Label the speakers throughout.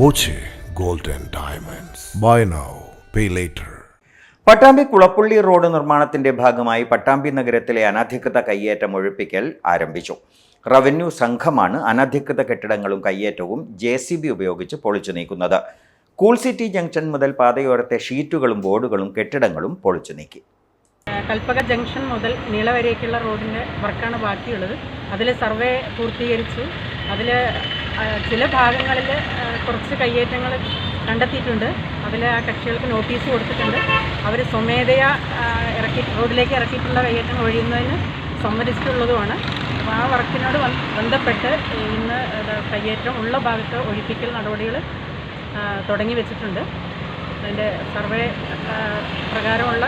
Speaker 1: Boche gold and diamonds. Buy now pay later
Speaker 2: Pattambi Kulappully road നിർമ്മാണത്തിന്റെ ഭാഗമായി പട്ടാമ്പി നഗരത്തിലെ അനധികൃത കയ്യേറ്റം ഒഴിപ്പിക്കൽ ആരംഭിച്ചു. റവന്യൂ സംഘമാണ് അനധികൃത കെട്ടിടങ്ങളും കയ്യേറ്റവും ജെ സി ബി ഉപയോഗിച്ച് പൊളിച്ചു നീക്കുന്നത്. കൂൾ സിറ്റി ജംഗ്ഷൻ മുതൽ പാതയോരത്തെ ഷീറ്റുകളും ബോർഡുകളും കെട്ടിടങ്ങളും പൊളിച്ചു നീക്കി.
Speaker 3: കൽപ്പക ജംഗ്ഷൻ മുതൽ നീള വരേക്കുള്ള റോഡിന്റെ വർക്കാണ് ബാക്കിയുള്ളത്. അതിൽ സർവേ പൂർത്തീകരിച്ചു. അതിൽ ചില ഭാഗങ്ങളിൽ കുറച്ച് കയ്യേറ്റങ്ങൾ കണ്ടെത്തിയിട്ടുണ്ട്. അതിൽ ആ കക്ഷികൾക്ക് നോട്ടീസ് കൊടുത്തിട്ടുണ്ട്. അവർ സ്വമേധയാ ഇറക്കി റോഡിലേക്ക് ഇറക്കിയിട്ടുള്ള കയ്യേറ്റങ്ങൾ ഒഴിയുന്നതിന് സമ്മതിച്ചിട്ടുള്ളതുമാണ്. അപ്പോൾ ആ വർക്കിനോട് ബന്ധ- ബന്ധപ്പെട്ട് ഇന്ന് കയ്യേറ്റം ഉള്ള ഭാഗത്ത് ഒഴിപ്പിക്കൽ നടപടികൾ തുടങ്ങി വെച്ചിട്ടുണ്ട്. സർവേ പ്രകാരമുള്ള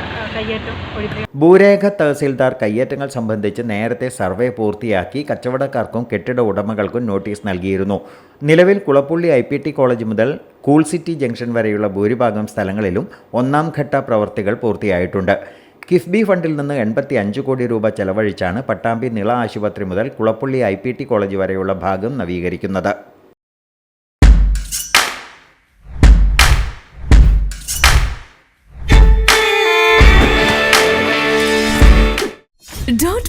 Speaker 2: ഭൂരേഖ തഹസീൽദാർ കയ്യേറ്റങ്ങൾ സംബന്ധിച്ച് നേരത്തെ സർവേ പൂർത്തിയാക്കി കച്ചവടക്കാർക്കും കെട്ടിട ഉടമകൾക്കും നോട്ടീസ് നൽകിയിരുന്നു. നിലവിൽ Kulappully I P T college മുതൽ കൂൾ സിറ്റി ജംഗ്ഷൻ വരെയുള്ള ഭൂരിഭാഗം സ്ഥലങ്ങളിലും ഒന്നാം ഘട്ട പ്രവൃത്തികൾ പൂർത്തിയായിട്ടുണ്ട്. കിഫ്ബി ഫണ്ടിൽ നിന്ന് എൺപത്തി അഞ്ച് കോടി രൂപ ചെലവഴിച്ചാണ് പട്ടാമ്പി നിള ആശുപത്രി മുതൽ കുളപ്പുള്ളി ഐ കോളേജ് വരെയുള്ള ഭാഗം നവീകരിക്കുന്നത്.